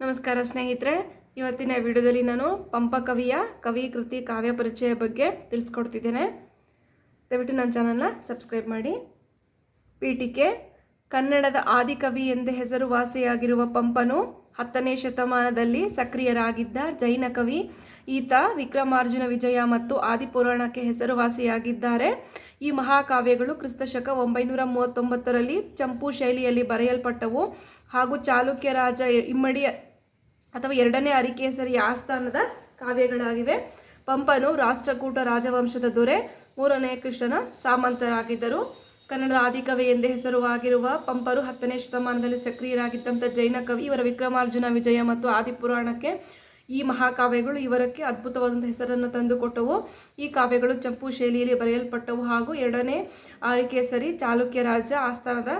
ನಮಸ್ಕಾರ ಸ್ನೇಹಿತರೆ, ಇವತ್ತಿನ ವಿಡಿಯೋದಲ್ಲಿ ನಾನು ಪಂಪ ಕವಿಯ ಕವಿ, ಕೃತಿ, ಕಾವ್ಯ ಪರಿಚಯ ಬಗ್ಗೆ ತಿಳಿಸ್ಕೊಡ್ತಿದ್ದೇನೆ. ದಯವಿಟ್ಟು ನನ್ನ ಚಾನಲ್ನ ಸಬ್ಸ್ಕ್ರೈಬ್ ಮಾಡಿ. ಪೀಠಿಕೆ, ಕನ್ನಡದ ಆದಿಕವಿ ಎಂದೇ ಹೆಸರುವಾಸಿಯಾಗಿರುವ ಪಂಪನು ಹತ್ತನೇ ಶತಮಾನದಲ್ಲಿ ಸಕ್ರಿಯರಾಗಿದ್ದ ಜೈನ ಕವಿ. ಈತ ವಿಕ್ರಮಾರ್ಜುನ ವಿಜಯ ಮತ್ತು ಆದಿಪುರಾಣಕ್ಕೆ ಹೆಸರುವಾಸಿಯಾಗಿದ್ದಾರೆ ಈ ಮಹಾಕಾವ್ಯಗಳು ಕ್ರಿಸ್ತಶಕ ಒಂಬೈನೂರ ಮೂವತ್ತೊಂಬತ್ತರಲ್ಲಿ ಚಂಪು ಶೈಲಿಯಲ್ಲಿ ಬರೆಯಲ್ಪಟ್ಟವು ಹಾಗೂ ಚಾಲುಕ್ಯ ರಾಜ ಇಮ್ಮಡಿ ಅಥವಾ ಎರಡನೇ ಅರಿಕೇಸರಿ ಆಸ್ಥಾನದ ಕಾವ್ಯಗಳಾಗಿವೆ. ಪಂಪನು ರಾಷ್ಟ್ರಕೂಟ ರಾಜವಂಶದ ದೊರೆ, ಮೂರನೇ ಕೃಷ್ಣನ ಸಾಮಂತರಾಗಿದ್ದರು. ಕನ್ನಡ ಆದಿಕವಿ ಎಂದೇ ಹೆಸರುವಾಗಿರುವ ಪಂಪರು ಹತ್ತನೇ ಶತಮಾನದಲ್ಲಿ ಸಕ್ರಿಯರಾಗಿದ್ದಂಥ ಜೈನ ಕವಿ ಇವರ ವಿಕ್ರಮಾರ್ಜುನ ವಿಜಯ ಮತ್ತು ಆದಿಪುರಾಣಕ್ಕೆ ಈ ಮಹಾಕಾವ್ಯಗಳು ಇವರಕ್ಕೆ ಅದ್ಭುತವಾದಂಥ ಹೆಸರನ್ನು ತಂದುಕೊಟ್ಟವು. ಈ ಕಾವ್ಯಗಳು ಚಂಪು ಶೈಲಿಯಲ್ಲಿ ಬರೆಯಲ್ಪಟ್ಟವು ಹಾಗೂ ಎರಡನೇ ಆರಿಕೇಸರಿ ಚಾಲುಕ್ಯ ರಾಜ ಆಸ್ಥಾನದ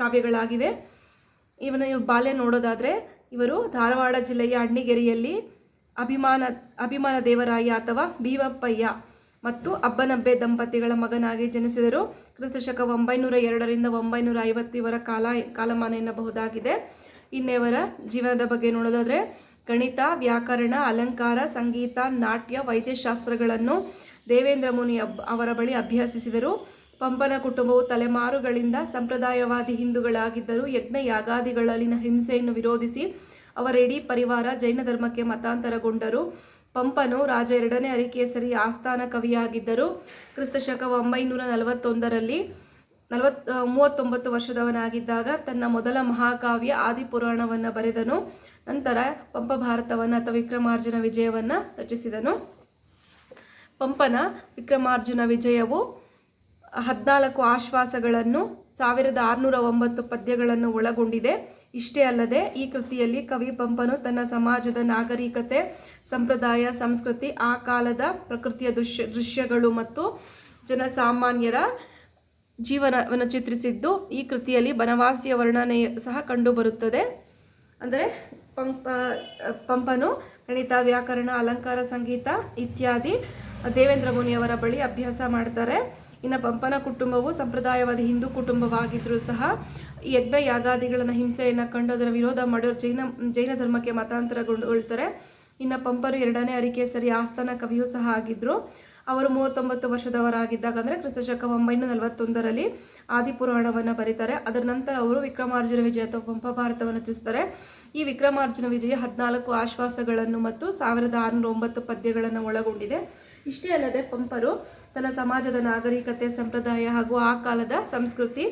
ಕಾವ್ಯಗಳಾಗಿವೆ. ಇವನ ಇವ್ ಬಾಲ್ಯ ನೋಡೋದಾದರೆ ಇವರು ಧಾರವಾಡ ಜಿಲ್ಲೆಯ ಅಣ್ಣಿಗೆರೆಯಲ್ಲಿ ಅಭಿಮಾನ ಅಭಿಮಾನ ದೇವರಾಯ ಅಥವಾ ಭೀಮಪ್ಪಯ್ಯ ಮತ್ತು ಅಬ್ಬನಬ್ಬೆ ದಂಪತಿಗಳ ಮಗನಾಗಿ ಜನಿಸಿದರು. ಕ್ರಿಸ್ತಶಕ ಒಂಬೈನೂರ ಎರಡರಿಂದ ಒಂಬೈನೂರ ಐವತ್ತು ಇವರ ಕಾಲ, ಕಾಲಮಾನ ಎನ್ನಬಹುದಾಗಿದೆ. ಇನ್ನೇವರ ಜೀವನದ ಬಗ್ಗೆ ನೋಡೋದಾದರೆ, ಗಣಿತ, ವ್ಯಾಕರಣ, ಅಲಂಕಾರ, ಸಂಗೀತ, ನಾಟ್ಯ, ವೈದ್ಯಶಾಸ್ತ್ರಗಳನ್ನು ದೇವೇಂದ್ರ ಮುನಿ ಅವರ ಬಳಿ ಅಭ್ಯಸಿಸಿದರು. ಪಂಪನ ಕುಟುಂಬವು ತಲೆಮಾರುಗಳಿಂದ ಸಂಪ್ರದಾಯವಾದಿ ಹಿಂದೂಗಳಾಗಿದ್ದರು ಯಜ್ಞ ಯಾಗಾದಿಗಳಲ್ಲಿನ ಹಿಂಸೆಯನ್ನು ವಿರೋಧಿಸಿ ಅವರ ಇಡೀ ಪರಿವಾರ ಜೈನ ಧರ್ಮಕ್ಕೆ ಮತಾಂತರಗೊಂಡರು. ಪಂಪನು ರಾಜ ಎರಡನೇ ಅರಿಕೇಸರಿ ಆಸ್ಥಾನ ಕವಿಯಾಗಿದ್ದರು. ಕ್ರಿಸ್ತಶಕ ಒಂಬೈನೂರ ನಲವತ್ತೊಂದರಲ್ಲಿ ನಲವತ್ ಮೂವತ್ತೊಂಬತ್ತು ವರ್ಷದವನಾಗಿದ್ದಾಗ ತನ್ನ ಮೊದಲ ಮಹಾಕಾವ್ಯ ಆದಿಪುರಾಣವನ್ನು ಬರೆದನು. ನಂತರ ಪಂಪ ಭಾರತವನ್ನು ಅಥವಾ ವಿಕ್ರಮಾರ್ಜುನ ವಿಜಯವನ್ನು ರಚಿಸಿದನು. ಪಂಪನ ವಿಕ್ರಮಾರ್ಜುನ ವಿಜಯವು ಹದಿನಾಲ್ಕು ಆಶ್ವಾಸಗಳನ್ನು ಸಾವಿರದ ಆರುನೂರ ಒಂಬತ್ತು ಪದ್ಯಗಳನ್ನು ಒಳಗೊಂಡಿದೆ. ಇಷ್ಟೇ ಅಲ್ಲದೆ, ಈ ಕೃತಿಯಲ್ಲಿ ಕವಿ ಪಂಪನು ತನ್ನ ಸಮಾಜದ ನಾಗರಿಕತೆ, ಸಂಪ್ರದಾಯ, ಸಂಸ್ಕೃತಿ, ಆ ಕಾಲದ ಪ್ರಕೃತಿಯ ದೃಶ್ಯ, ದೃಶ್ಯಗಳು ಮತ್ತು ಜನಸಾಮಾನ್ಯರ ಜೀವನವನ್ನು ಚಿತ್ರಿಸಿದ್ದು, ಈ ಕೃತಿಯಲ್ಲಿ ಬನವಾಸಿಯ ವರ್ಣನೆ ಸಹ ಕಂಡುಬರುತ್ತದೆ. ಅಂದರೆ ಪಂಪ ಪಂಪನು ಗಣಿತ, ವ್ಯಾಕರಣ, ಅಲಂಕಾರ, ಸಂಗೀತ ಇತ್ಯಾದಿ ದೇವೇಂದ್ರ ಮುನಿಯವರ ಬಳಿ ಅಭ್ಯಾಸ ಮಾಡ್ತಾರೆ. ಇನ್ನು ಪಂಪನ ಕುಟುಂಬವು ಸಂಪ್ರದಾಯವಾದ ಹಿಂದೂ ಕುಟುಂಬವಾಗಿದ್ದರೂ ಸಹ ಯಜ್ಞ ಯಾಗಾದಿಗಳನ್ನು ಹಿಂಸೆಯನ್ನು ಕಂಡು ಅದರ ವಿರೋಧ ಮಾಡೋರು ಜೈನ ಜೈನ ಧರ್ಮಕ್ಕೆ ಮತಾಂತರಗೊಳ್ತಾರೆ ಇನ್ನು ಪಂಪರು ಎರಡನೇ ಅರಿಕೇಸರಿ ಆಸ್ಥಾನ ಕವಿಯೂ ಸಹ ಆಗಿದ್ದರು ಅವರು ಮೂವತ್ತೊಂಬತ್ತು ವರ್ಷದವರಾಗಿದ್ದಾಗ ಅಂದರೆ ಕ್ರಿಸ್ತಶಕ ಒಂಬೈನೂರ ನಲವತ್ತೊಂದರಲ್ಲಿ ಆದಿಪುರಾಣವನ್ನು ಬರೀತಾರೆ. ಅದರ ನಂತರ ಅವರು ವಿಕ್ರಮಾರ್ಜುನ ವಿಜಯ ಅಥವಾ ಪಂಪ ಭಾರತವನ್ನು ರಚಿಸ್ತಾರೆ. ಈ ವಿಕ್ರಮಾರ್ಜುನ ವಿಜಯ ಹದಿನಾಲ್ಕು ಆಶ್ವಾಸಗಳನ್ನು ಮತ್ತು ಸಾವಿರದ ಆರುನೂರ ಒಂಬತ್ತು ಪದ್ಯಗಳನ್ನು ಒಳಗೊಂಡಿದೆ. ಇಷ್ಟೇ ಅಲ್ಲದೆ ಪಂಪರು, ತನ್ನ ಸಮಾಜದ ನಾಗರಿಕತೆ, ಸಂಪ್ರದಾಯ ಹಾಗೂ ಆ ಕಾಲದ ಸಂಸ್ಕೃತಿ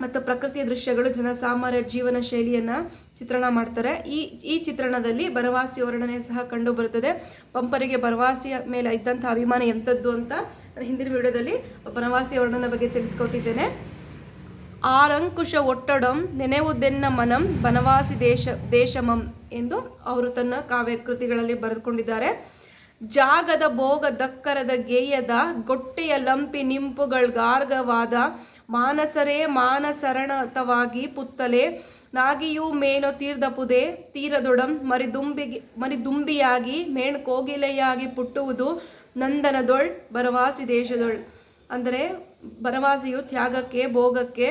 ಮತ್ತು ಪ್ರಕೃತಿಯ ದೃಶ್ಯಗಳು ಜನಸಾಮಾನ್ಯ ಜೀವನ ಶೈಲಿಯನ್ನು ಚಿತ್ರಣ ಮಾಡ್ತಾರೆ. ಈ ಈ ಚಿತ್ರಣದಲ್ಲಿ ಬರವಾಸಿ ವರ್ಣನೆ ಸಹ ಕಂಡು ಬರುತ್ತದೆ. ಪಂಪರಿಗೆ ಬರವಾಸಿಯ ಮೇಲೆ ಇದ್ದಂಥ ಅಭಿಮಾನ ಎಂಥದ್ದು ಅಂತ ಹಿಂದಿನ ವಿಡಿಯೋದಲ್ಲಿ ಬನವಾಸಿ ವರ್ಣನ ಬಗ್ಗೆ ತಿಳಿಸ್ಕೊಟ್ಟಿದ್ದೇನೆ. ಆರಂಕುಶ ಒಟ್ಟಡಂ ನೆನೆವುದೆನ್ನ ಮನಂ ಬನವಾಸಿ ದೇಶ, ದೇಶಮಂ ಎಂದು ಅವರು ತನ್ನ ಕಾವ್ಯ ಕೃತಿಗಳಲ್ಲಿ ಬರೆದುಕೊಂಡಿದ್ದಾರೆ. ಜಾಗದ ಭೋಗ ದಕ್ಕರದ ಗೇಯದ ಗೊಟ್ಟೆಯ ಲಂಪಿ ನಿಂಪುಗಳ ಗಾರ್ಗವಾದ ಮಾನಸರೇ ಮಾನಸರಣತವಾಗಿ ಪುತ್ತಲೆ, ನಾಗಿಯೂ ಮೇನು ತೀರ್ದಪುದೆ ತೀರದೊಡಂ ಮರಿದುಂಬಿಗೆ, ಮರಿದುಂಬಿಯಾಗಿ ಮೇಣ್ ಕೋಗಿಲೆಯಾಗಿ ಪುಟ್ಟುವುದು ನಂದನದೊಳ್ ಬರವಾಸಿ ದೇಶದೊಳ್. ಅಂದರೆ ಬನವಾಸಿಯು ತ್ಯಾಗಕ್ಕೆ, ಭೋಗಕ್ಕೆ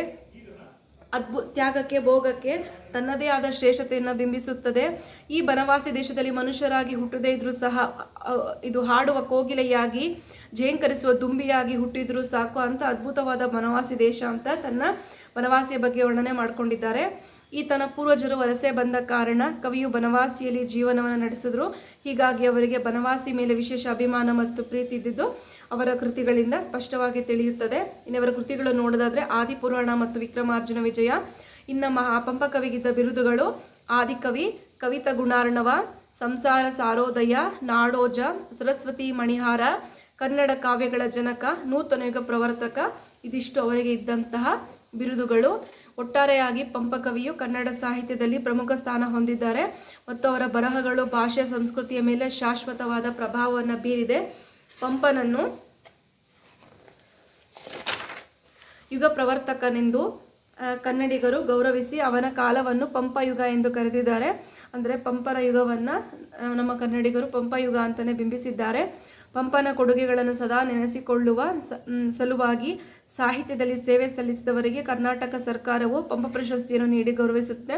ಅದ್ಭು ತ್ಯಾಗಕ್ಕೆ, ಭೋಗಕ್ಕೆ ತನ್ನದೇ ಆದ ಶ್ರೇಷ್ಠತೆಯನ್ನು ಬಿಂಬಿಸುತ್ತದೆ. ಈ ಬನವಾಸಿ ದೇಶದಲ್ಲಿ ಮನುಷ್ಯರಾಗಿ ಹುಟ್ಟದೇ ಇದ್ರೂ ಸಹ ಇದು ಹಾಡುವ ಕೋಗಿಲೆಯಾಗಿ, ಜೇಂಕರಿಸುವ ದುಂಬಿಯಾಗಿ ಹುಟ್ಟಿದ್ರೂ ಸಾಕು. ಅಂತ ಅದ್ಭುತವಾದ ಬನವಾಸಿ ದೇಶ ಅಂತ ತನ್ನ ಬನವಾಸಿಯ ಬಗ್ಗೆ ವರ್ಣನೆ ಮಾಡಿಕೊಂಡಿದ್ದಾರೆ. ಈ ತನ್ನ ಪೂರ್ವಜರು ವಲಸೆ ಬಂದ ಕಾರಣ ಕವಿಯು ಬನವಾಸಿಯಲ್ಲಿ ಜೀವನವನ್ನು ನಡೆಸಿದ್ರು. ಹೀಗಾಗಿ ಅವರಿಗೆ ಬನವಾಸಿ ಮೇಲೆ ವಿಶೇಷ ಅಭಿಮಾನ ಮತ್ತು ಪ್ರೀತಿ ಇದ್ದಿದ್ದು ಅವರ ಕೃತಿಗಳಿಂದ ಸ್ಪಷ್ಟವಾಗಿ ತಿಳಿಯುತ್ತದೆ. ಇನ್ನವರ ಕೃತಿಗಳು ನೋಡೋದಾದ್ರೆ ಆದಿಪುರಾಣ ಮತ್ತು ವಿಕ್ರಮಾರ್ಜುನ ವಿಜಯ. ಇನ್ನು ಮಹಾ ಪಂಪ ಕವಿಗಿದ್ದ ಬಿರುದುಗಳು ಆದಿಕವಿ ಕವಿತ ಗುಣಾರ್ಣವ, ಸಂಸಾರ ಸಾರೋದಯ ನಾಡೋಜ, ಸರಸ್ವತಿ ಮಣಿಹಾರ, ಕನ್ನಡ ಕಾವ್ಯಗಳ ಜನಕ, ನೂತನ ಯುಗ ಪ್ರವರ್ತಕ, ಇದಿಷ್ಟು ಅವರಿಗೆ ಇದ್ದಂತಹ ಬಿರುದುಗಳು ಒಟ್ಟಾರೆಯಾಗಿ ಪಂಪಕವಿಯು ಕನ್ನಡ ಸಾಹಿತ್ಯದಲ್ಲಿ ಪ್ರಮುಖ ಸ್ಥಾನ ಹೊಂದಿದ್ದಾರೆ. ಮತ್ತು ಅವರ ಬರಹಗಳು ಭಾಷೆ ಸಂಸ್ಕೃತಿಯ ಮೇಲೆ ಶಾಶ್ವತವಾದ ಪ್ರಭಾವವನ್ನು ಬೀರಿದೆ. ಪಂಪನನ್ನು ಯುಗ ಪ್ರವರ್ತಕನೆಂದು ಕನ್ನಡಿಗರು ಗೌರವಿಸಿ ಅವನ ಕಾಲವನ್ನು ಪಂಪಯುಗ ಎಂದು ಕರೆದಿದ್ದಾರೆ. ಅಂದರೆ ಪಂಪನ ಯುಗವನ್ನು ನಮ್ಮ ಕನ್ನಡಿಗರು ಪಂಪಯುಗ ಅಂತಲೇ ಬಿಂಬಿಸಿದ್ದಾರೆ. ಪಂಪನ ಕೊಡುಗೆಗಳನ್ನು ಸದಾ ನೆನೆಸಿಕೊಳ್ಳುವ ಸಲುವಾಗಿ ಸಾಹಿತ್ಯದಲ್ಲಿ ಸೇವೆ ಸಲ್ಲಿಸಿದವರಿಗೆ ಕರ್ನಾಟಕ ಸರ್ಕಾರವು ಪಂಪ ಪ್ರಶಸ್ತಿಯನ್ನು ನೀಡಿ ಗೌರವಿಸುತ್ತೆ.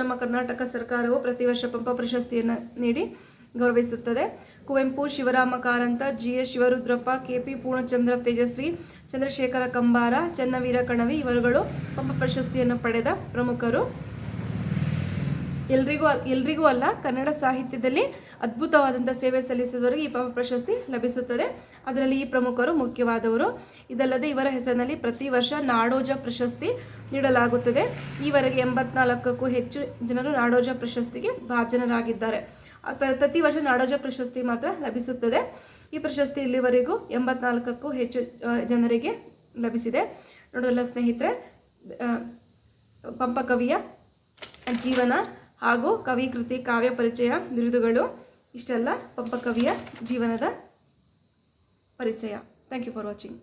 ನಮ್ಮ ಕರ್ನಾಟಕ ಸರ್ಕಾರವು ಪ್ರತಿ ವರ್ಷ ಪಂಪ ಪ್ರಶಸ್ತಿಯನ್ನು ನೀಡಿ ಗೌರವಿಸುತ್ತದೆ. Kuvempu, Shivarama Karanth, G S Shivarudrappa, K P Poornachandra Tejasvi, Chandrashekhar Kambar, Channaveera Kanavi ಇವರುಗಳು ಪಂಪ ಪ್ರಶಸ್ತಿಯನ್ನು ಪಡೆದ ಪ್ರಮುಖರು. ಎಲ್ರಿಗೂ ಎಲ್ರಿಗೂ ಅಲ್ಲ, ಕನ್ನಡ ಸಾಹಿತ್ಯದಲ್ಲಿ ಅದ್ಭುತವಾದಂಥ ಸೇವೆ ಸಲ್ಲಿಸಿದವರಿಗೆ ಈ ಪಂಪ ಪ್ರಶಸ್ತಿ ಲಭಿಸುತ್ತದೆ. ಅದರಲ್ಲಿ ಈ ಪ್ರಮುಖರು ಮುಖ್ಯವಾದವರು. ಇದಲ್ಲದೆ ಇವರ ಹೆಸರಿನಲ್ಲಿ ಪ್ರತಿ ವರ್ಷ ನಾಡೋಜ ಪ್ರಶಸ್ತಿ ನೀಡಲಾಗುತ್ತದೆ. ಈವರೆಗೆ ಎಂಬತ್ನಾಲ್ಕಕ್ಕೂ ಹೆಚ್ಚು ಜನರು ನಾಡೋಜ ಪ್ರಶಸ್ತಿಗೆ ಭಾಜನರಾಗಿದ್ದಾರೆ. ಪ್ರತಿ ವರ್ಷ ನಾಡೋಜ ಪ್ರಶಸ್ತಿ ಮಾತ್ರ ಲಭಿಸುತ್ತದೆ. ಈ ಪ್ರಶಸ್ತಿ ಇಲ್ಲಿವರೆಗೂ ಎಂಬತ್ನಾಲ್ಕಕ್ಕೂ ಹೆಚ್ಚು ಜನರಿಗೆ ಲಭಿಸಿದೆ. ನೋಡೋಲ್ಲ ಸ್ನೇಹಿತರೆ ಪಂಪಕವಿಯ ಪಂಪ ಕವಿಯ ಜೀವನ ಹಾಗೂ ಕವಿ, ಕೃತಿ, ಕಾವ್ಯ ಪರಿಚಯ, ಬಿರುದುಗಳು, ಇಷ್ಟೆಲ್ಲ ಪಂಪ ಕವಿಯ ಜೀವನದ ಪರಿಚಯ. Thank you for watching